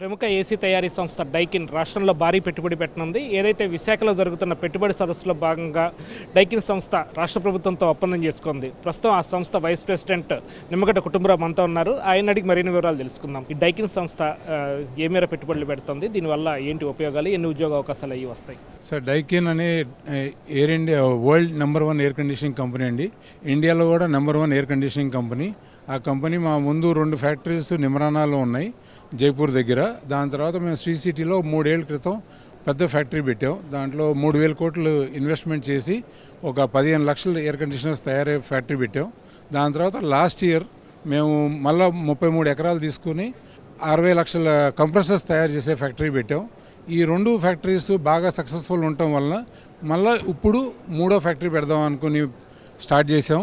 ప్రముఖ ఏసీ తయారీ సంస్థ డైకిన్ రాష్ట్రంలో భారీ పెట్టుబడి పెట్టనుంది. ఏదైతే విశాఖలో జరుగుతున్న పెట్టుబడి సదస్సులో భాగంగా డైకిన్ సంస్థ రాష్ట్ర ప్రభుత్వంతో ఒప్పందం చేసుకుంది. ప్రస్తుతం ఆ సంస్థ వైస్ ప్రెసిడెంట్ నిమ్మగడ్డ కుటుంబరావు మనతో ఉన్నారు. ఆయన అడిగి మరిన్ని వివరాలు తెలుసుకుందాం. ఈ డైకిన్ సంస్థ ఏ మేర పెట్టుబడులు పెడుతుంది? దీనివల్ల ఏంటి ఉపయోగాలు? ఎన్ని ఉద్యోగ అవకాశాలు అయ్యి వస్తాయి? సార్ డైకిన్ అనే air India world number one air conditioning company అండి. ఇండియాలో కూడా number one air conditioning company. ఆ కంపెనీ మా ముందు రెండు ఫ్యాక్టరీస్ నిమ్రానాలో ఉన్నాయి జైపూర్ దగ్గర. దాని తర్వాత మేము శ్రీ సిటీలో మూడేళ్ళ క్రితం పెద్ద ఫ్యాక్టరీ పెట్టాం. దాంట్లో మూడు వేల కోట్లు ఇన్వెస్ట్మెంట్ చేసి ఒక పదిహేను లక్షల ఎయిర్ కండిషనర్స్ తయారయ్యే ఫ్యాక్టరీ పెట్టాం. దాని తర్వాత లాస్ట్ ఇయర్ మేము మళ్ళీ ముప్పై మూడు ఎకరాలు తీసుకుని అరవై లక్షల కంప్రెసర్స్ తయారు చేసే ఫ్యాక్టరీ పెట్టాం. ఈ రెండు ఫ్యాక్టరీస్ బాగా సక్సెస్ఫుల్ ఉండటం వలన మళ్ళీ ఇప్పుడు మూడో ఫ్యాక్టరీ పెడదాం అనుకుని స్టార్ట్ చేసాం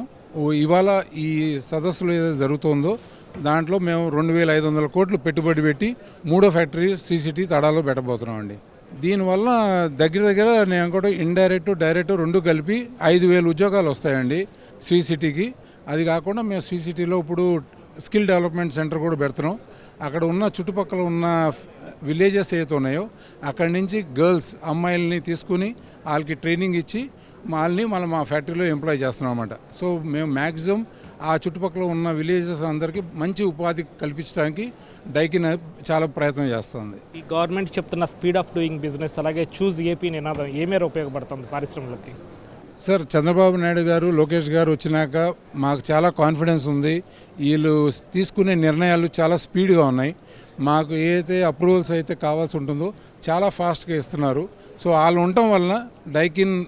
ఇవాళ ఈ సదస్సులో ఏదైతే జరుగుతుందో దాంట్లో మేము రెండు వేల ఐదు వందల కోట్లు పెట్టుబడి పెట్టి మూడో ఫ్యాక్టరీ శ్రీ సిటీ తడాలో పెట్టబోతున్నాం అండి దీనివల్ల దగ్గర దగ్గర నేను కూడా ఇండైరెక్ట్ డైరెక్ట్ రెండు కలిపి ఐదు వేలు ఉద్యోగాలు వస్తాయండి శ్రీ సిటీకి అది కాకుండా మేము శ్రీ సిటీలో ఇప్పుడు స్కిల్ డెవలప్మెంట్ సెంటర్ కూడా పెడుతున్నాం. అక్కడ ఉన్న చుట్టుపక్కల ఉన్న విలేజెస్ ఏవైతే ఉన్నాయో అక్కడి నుంచి గర్ల్స్ అమ్మాయిల్ని తీసుకుని వాళ్ళకి ట్రైనింగ్ ఇచ్చి వాళ్ళని మళ్ళీ మా ఫ్యాక్టరీలో ఎంప్లాయ్ చేస్తున్నాం అన్నమాట. సో మేము మ్యాక్సిమం ఆ చుట్టుపక్కల ఉన్న విలేజెస్ అందరికీ మంచి ఉపాధి కల్పించడానికి డైకిన్ చాలా ప్రయత్నం చేస్తుంది. ఈ గవర్నమెంట్ చెప్తున్న స్పీడ్ ఆఫ్ డూయింగ్ బిజినెస్ అలాగే చూజ్ ఏపీ నినాదం ఏ మేర ఉపయోగపడుతుంది పారిశ్రమలకి? సార్ చంద్రబాబు నాయుడు గారు లోకేష్ గారు వచ్చినాక మాకు చాలా కాన్ఫిడెన్స్ ఉంది. వీళ్ళు తీసుకునే నిర్ణయాలు చాలా స్పీడ్గా ఉన్నాయి. మాకు ఏదైతే అప్రూవల్స్ అయితే కావాల్సి ఉంటుందో చాలా ఫాస్ట్గా ఇస్తున్నారు. సో వాళ్ళు ఉండటం వలన Daikin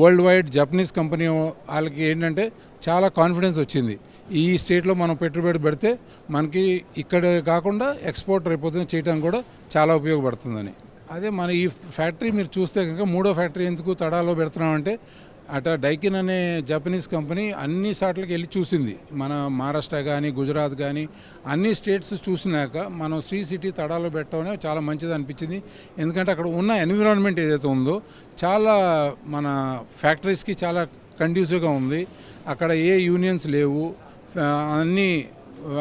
worldwide Japanese company వాళ్ళకి ఏంటంటే చాలా కాన్ఫిడెన్స్ వచ్చింది. ఈ స్టేట్లో మనం పెట్టుబడి పెడితే మనకి ఇక్కడ కాకుండా ఎక్స్పోర్ట్ రేపొద్దున చేయడానికి కూడా చాలా ఉపయోగపడుతుందని. అదే మన ఈ ఫ్యాక్టరీ మీరు చూస్తే కనుక మూడో ఫ్యాక్టరీ ఎందుకు తడాలో పెడుతున్నామంటే అట డైకిన్ అనే జపనీస్ కంపెనీ అన్ని సాట్లకి వెళ్ళి చూసింది. మన మహారాష్ట్ర కానీ గుజరాత్ కానీ అన్ని స్టేట్స్ చూసినాక మనం శ్రీ సిటీ తడాలో పెట్టడం చాలా మంచిది అనిపించింది. ఎందుకంటే అక్కడ ఉన్న ఎన్విరాన్మెంట్ ఏదైతే ఉందో చాలా మన ఫ్యాక్టరీస్కి చాలా కండ్యూసివ్గా ఉంది. అక్కడ ఏ యూనియన్స్ లేవు. అన్నీ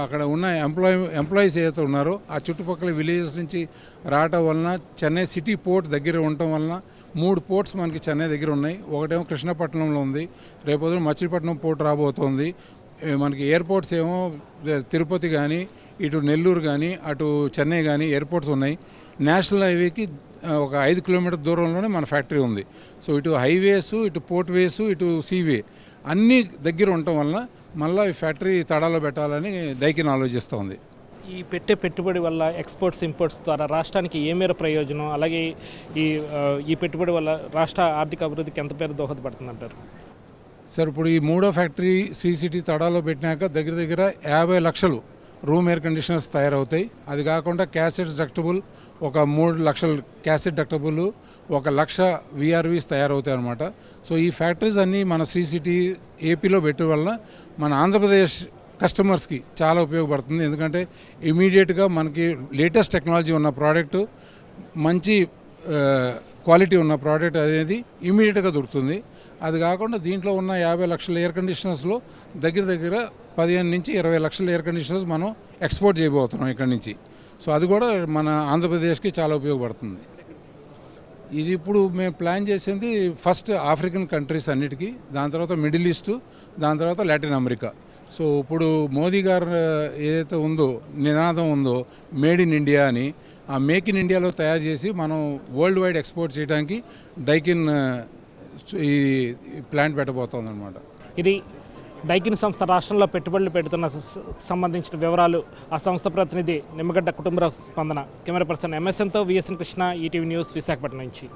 అక్కడ ఉన్న ఎంప్లాయ్ ఎంప్లాయీస్ ఏదైతే ఉన్నారో ఆ చుట్టుపక్కల విలేజెస్ నుంచి రావటం వలన చెన్నై సిటీ పోర్ట్ దగ్గర ఉండటం వలన మూడు పోర్ట్స్ మనకి చెన్నై దగ్గర ఉన్నాయి. ఒకటేమో కృష్ణపట్నంలో ఉంది. రేపు మచిలీపట్నం పోర్ట్ రాబోతోంది. మనకి ఎయిర్పోర్ట్స్ ఏమో తిరుపతి కానీ ఇటు నెల్లూరు కానీ అటు చెన్నై కానీ ఎయిర్పోర్ట్స్ ఉన్నాయి. నేషనల్ హైవేకి ఒక ఐదు కిలోమీటర్ దూరంలోనే మన ఫ్యాక్టరీ ఉంది. సో ఇటు హైవేస్ ఇటు పోర్ట్ వేస్ ఇటు సీవే అన్నీ దగ్గర ఉండటం వలన మళ్ళీ ఈ ఫ్యాక్టరీ తడాలో పెట్టాలని డైకిన్ ఆలోచిస్తోంది. ఈ పెట్టే పెట్టుబడి వల్ల ఎక్స్పోర్ట్స్ ఇంపోర్ట్స్ ద్వారా రాష్ట్రానికి ఏ మేర ప్రయోజనం? అలాగే ఈ ఈ పెట్టుబడి వల్ల రాష్ట్ర ఆర్థిక అభివృద్ధికి ఎంత పేరు దోహదపడుతుంది అంటారు సార్ ఇప్పుడు ఈ మూడో ఫ్యాక్టరీ శ్రీ సిటీ తడాలో పెట్టినాక దగ్గర దగ్గర యాభై లక్షలు రూమ్ ఎయిర్ కండిషనర్స్ తయారవుతాయి. అది కాకుండా క్యాసెట్స్ డక్టబుల్ ఒక మూడు లక్షల క్యాసెట్ డక్టబుల్ ఒక లక్ష విఆర్వీస్ తయారవుతాయి అనమాట సో ఈ ఫ్యాక్టరీస్ అన్నీ మన శ్రీ సిటీ ఏపీలో పెట్టే వల్ల మన ఆంధ్రప్రదేశ్ కస్టమర్స్కి చాలా ఉపయోగపడుతుంది. ఎందుకంటే ఇమీడియట్గా మనకి లేటెస్ట్ టెక్నాలజీ ఉన్న ప్రోడక్ట్ మంచి క్వాలిటీ ఉన్న ప్రోడక్ట్ అనేది ఇమీడియట్గా దొరుకుతుంది. అది కాకుండా దీంట్లో ఉన్న యాభై లక్షల ఎయిర్ కండిషనర్స్లో దగ్గర దగ్గర పదిహేను నుంచి ఇరవై లక్షల ఎయిర్ కండిషనర్స్ మనం ఎక్స్పోర్ట్ చేయబోతున్నాం ఇక్కడ నుంచి. సో అది కూడా మన ఆంధ్రప్రదేశ్కి చాలా ఉపయోగపడుతుంది. ఇది ఇప్పుడు మేము ప్లాన్ చేసింది ఫస్ట్ ఆఫ్రికన్ కంట్రీస్ అన్నిటికీ దాని తర్వాత మిడిల్ ఈస్టు దాని తర్వాత లాటిన్ అమెరికా. సో ఇప్పుడు మోదీ గారు ఏదైతే ఉందో నినాదం ఉందో మేడ్ ఇన్ ఇండియా అని ఆ మేక్ ఇన్ ఇండియాలో తయారు చేసి మనం వరల్డ్ వైడ్ ఎక్స్పోర్ట్ చేయడానికి డైకిన్ ఈ ప్లాంట్ పెట్టబోతోంది అనమాట ఇది డైకిన్ సంస్థ రాష్ట్రంలో పెట్టుబడులు పెడుతున్న సంబంధించిన వివరాలు ఆ సంస్థ ప్రతినిధి నిమ్మగడ్డ కుటుంబ స్పందన. Camera person ఎంఎస్ఎన్తో VSN Krishna ETV news Visakhapatnam నుంచి.